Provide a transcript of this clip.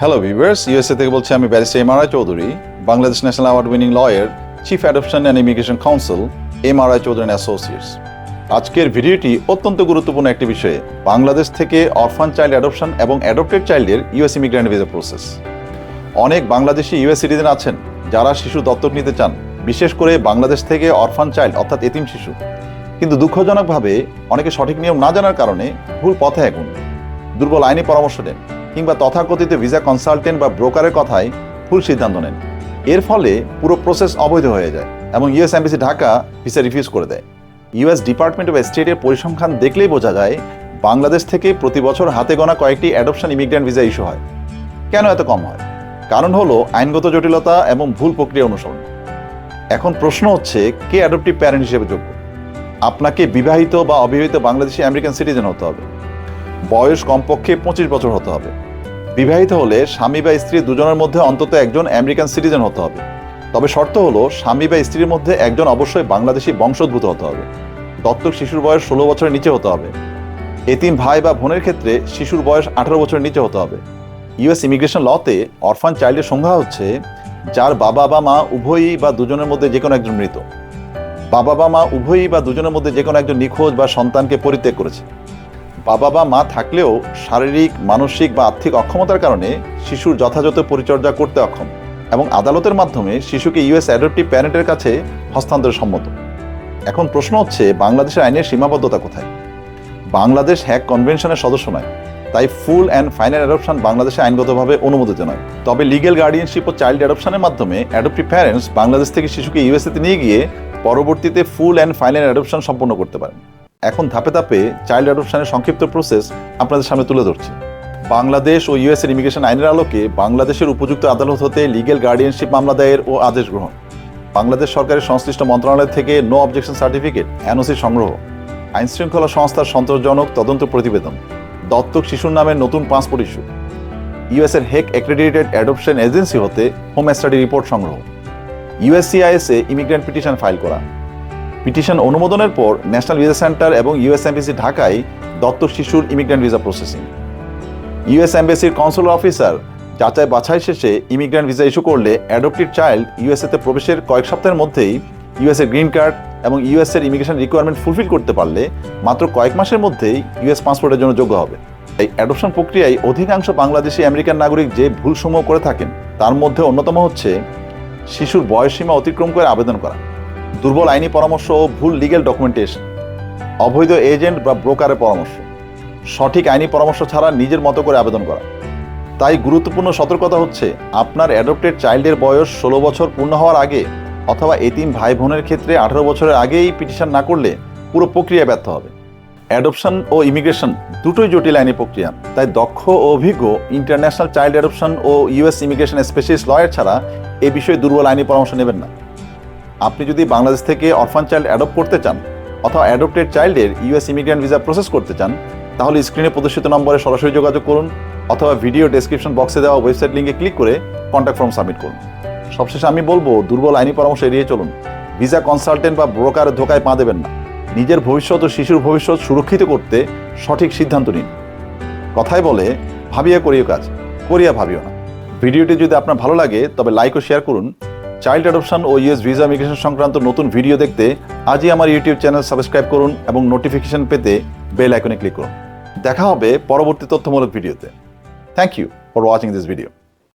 Hello viewers USA থেকে বলছি আমি barrister MRI Chowdhury, Bangladesh national award winning lawyer chief adoption and immigration council MRI Chowdhury associates আজকের ভিডিওটি অত্যন্ত গুরুত্বপূর্ণ একটি বিষয়ে, বাংলাদেশ থেকে অরফান চাইল্ড অ্যাডপশন এবং অ্যাডপ্টেড চাইল্ডের ইউএস ইমিগ্রেন্ট ভিসা প্রসেস অনেক বাংলাদেশি ইউএস সিটিজেন আছেন, যারা শিশু দত্তক নিতে চান, বিশেষ করে বাংলাদেশ থেকে অরফান চাইল্ড অর্থাৎ এতিম শিশু। কিন্তু দুঃখজনকভাবে অনেকে সঠিক নিয়ম না জানার কারণে ভুল পথে এগুন। দুর্বল আইনি পরামর্শ দেন। কিংবা তথাকথিত ভিসা কনসালটেন্ট বা ব্রোকারের কথায় ভুল সিদ্ধান্ত নেন। এর ফলে পুরো প্রসেস অবৈধ হয়ে যায় এবং US embassy Dhaka visa refuse করে দেয়। ইউএস ডিপার্টমেন্ট অফ স্টেটের পরিসংখ্যান দেখলেই বোঝা যায়, বাংলাদেশ থেকে প্রতি বছর হাতে গোনা কয়েকটি অ্যাডপশন ইমিগ্রেন্ট ভিসা ইস্যু হয়। কেন এত কম হয়? কারণ হলো আইনগত জটিলতা এবং ভুল প্রক্রিয়া অনুসরণ। এখন প্রশ্ন হচ্ছে, কে অ্যাডপটিভ প্যারেন্ট হিসেবে যোগ্য? আপনাকে বিবাহিত বা অবিবাহিত বাংলাদেশি আমেরিকান সিটিজেন হতে হবে। বয়স কমপক্ষে পঁচিশ বছর হতে হবে। বিবাহিত হলে স্বামী বা স্ত্রী দুজনের মধ্যে অন্তত একজন আমেরিকান সিটিজেন হতে হবে। তবে শর্ত হলো, স্বামী বা স্ত্রীর মধ্যে একজন অবশ্যই বাংলাদেশি বংশোদ্ভূত হতে হবে। দত্তক শিশুর বয়স ষোলো বছরের নিচে হতে হবে। এতিম ভাই বা বোনের ক্ষেত্রে শিশুর বয়স আঠারো বছরের নিচে হতে হবে। ইউএস ইমিগ্রেশন লতে অরফান চাইল্ডের সংজ্ঞা হচ্ছে, যার বাবা বা মা উভয়ই বা দুজনের মধ্যে যে কোনো একজন মৃত। বাবা বা মা উভয়ই বা দুজনের মধ্যে যে কোনো একজন নিখোঁজ বা সন্তানকে পরিত্যাগ করেছে। বাবা বা মা থাকলেও শারীরিক, মানসিক বা আর্থিক অক্ষমতার কারণে শিশুর যথাযথ পরিচর্যা করতে অক্ষম এবং আদালতের মাধ্যমে শিশুকে ইউএস অ্যাডপ্টিভ প্যারেন্টের কাছে হস্তান্তর সম্মত। এখন প্রশ্ন হচ্ছে, বাংলাদেশের আইনের সীমাবদ্ধতা কোথায়? বাংলাদেশ হ্যাক কনভেনশনের সদস্য নয়, তাই ফুল অ্যান্ড ফাইনাল অ্যাডপশন বাংলাদেশে আইনগতভাবে অনুমোদিত নয়। তবে লিগেল গার্ডিয়ানশিপ ও চাইল্ড অ্যাডপশনের মাধ্যমে অ্যাডপ্টিভ প্যারেন্টস বাংলাদেশ থেকে শিশুকে ইউএসএতে নিয়ে গিয়ে পরবর্তীতে ফুল অ্যান্ড ফাইনাল অ্যাডপশন সম্পন্ন করতে পারেন। এখন ধাপে ধাপে চাইল্ড অ্যাডপশনের সংক্ষিপ্ত প্রসেস আপনাদের সামনে তুলে ধরছি। বাংলাদেশ ও ইউএস এর ইমিগ্রেশন আইনের আলোকে বাংলাদেশের উপযুক্ত আদালত হতে লিগেল গার্ডিয়ানশিপ মামলা দায়ের ও আদেশ গ্রহণ। বাংলাদেশ সরকারের সংশ্লিষ্ট মন্ত্রণালয় থেকে নো অবজেকশন সার্টিফিকেট, এনওসি সংগ্রহ আইন শৃঙ্খলা সংস্থার সন্তোষজনক তদন্ত প্রতিবেদন, দত্তক শিশুর নামে নতুন পাসপোর্ট ইস্যু ইউএস এর হেক অ্যাক্রেডিটেড অ্যাডপশন এজেন্সি হতে হোম স্টাডি রিপোর্ট সংগ্রহ ইউএসসিআইএসএ ইমিগ্রেন্ট পিটিশন ফাইল করা পিটিশন অনুমোদনের পর ন্যাশনাল ভিসা সেন্টার এবং ইউএস এমবিসি ঢাকায় দত্তক শিশুর ইমিগ্রেন্ট ভিসা প্রসেসিং। ইউএস এমবেসির কনসুলার অফিসার যাচাই বাছাই শেষে ইমিগ্রেন্ট ভিসা ইস্যু করলে অ্যাডপ্টেড চাইল্ড ইউএসএতে প্রবেশের কয়েক সপ্তাহের মধ্যেই ইউএসএ গ্রিন কার্ড এবং ইউএস এর ইমিগ্রেশন রিকোয়ারমেন্ট ফুলফিল করতে পারলে মাত্র কয়েক মাসের মধ্যেই ইউএস পাসপোর্টের জন্য যোগ্য হবে। এই অ্যাডপশন প্রক্রিয়ায় অধিকাংশ বাংলাদেশি আমেরিকান নাগরিক যে ভুলসমূহ করে থাকেন, তার মধ্যে অন্যতম হচ্ছে শিশুর বয়সসীমা অতিক্রম করে আবেদন করা। দুর্বল আইনি পরামর্শ ও ভুল লিগেল ডকুমেন্টেশন অবৈধ এজেন্ট বা ব্রোকারের পরামর্শ, সঠিক আইনি পরামর্শ ছাড়া নিজের মতো করে আবেদন করা। তাই গুরুত্বপূর্ণ সতর্কতা হচ্ছে আপনার অ্যাডপ্টেড চাইল্ডের বয়স ষোলো বছর পূর্ণ হওয়ার আগে অথবা এতিম ভাই বোনের ক্ষেত্রে আঠারো বছরের আগেই পিটিশন না করলে পুরো প্রক্রিয়া ব্যর্থ হবে। অ্যাডপশন ও ইমিগ্রেশন দুটোই জটিল আইনি প্রক্রিয়া, তাই দক্ষ ও অভিজ্ঞ ইন্টারন্যাশনাল চাইল্ড অ্যাডপশন ও ইউএস ইমিগ্রেশন স্পেশালিস্ট লয়ার ছাড়া এ বিষয়ে দুর্বল আইনি পরামর্শ নেবেন না। আপনি যদি বাংলাদেশ থেকে অরফান চাইল্ড অ্যাডপ্ট করতে চান অথবা অ্যাডপ্টেড চাইল্ডের ইউএস ইমিগ্রেন্ট ভিসা প্রসেস করতে চান, তাহলে স্ক্রিনে প্রদর্শিত নম্বরে সরাসরি যোগাযোগ করুন অথবা ভিডিও ডেসক্রিপশন বক্সে দেওয়া ওয়েবসাইট লিঙ্কে ক্লিক করে কন্ট্যাক্ট ফর্ম সাবমিট করুন। সবশেষে আমি বলব, দুর্বল আইনি পরামর্শ এড়িয়ে চলুন। ভিসা কনসালটেন্ট বা ব্রোকারের ধোকায় পা দেবেন না। নিজের ভবিষ্যৎ ও শিশুর ভবিষ্যৎ সুরক্ষিত করতে সঠিক সিদ্ধান্ত নিন। কথায় বলে, ভাবিয়া করিও কাজ, করিয়া ভাবিও না। ভিডিওটি যদি আপনার ভালো লাগে, তবে লাইক ও শেয়ার করুন। চাইল্ড অ্যাডপশন ও ইউএস ভিসা মিগ্রেশন সংক্রান্ত নতুন ভিডিও দেখতে আজই আমার ইউটিউব চ্যানেল সাবস্ক্রাইব করুন এবং নোটিফিকেশন পেতে বেল আইকনে ক্লিক করুন। দেখা হবে পরবর্তী তথ্যমূলক ভিডিওতে thank you for watching this video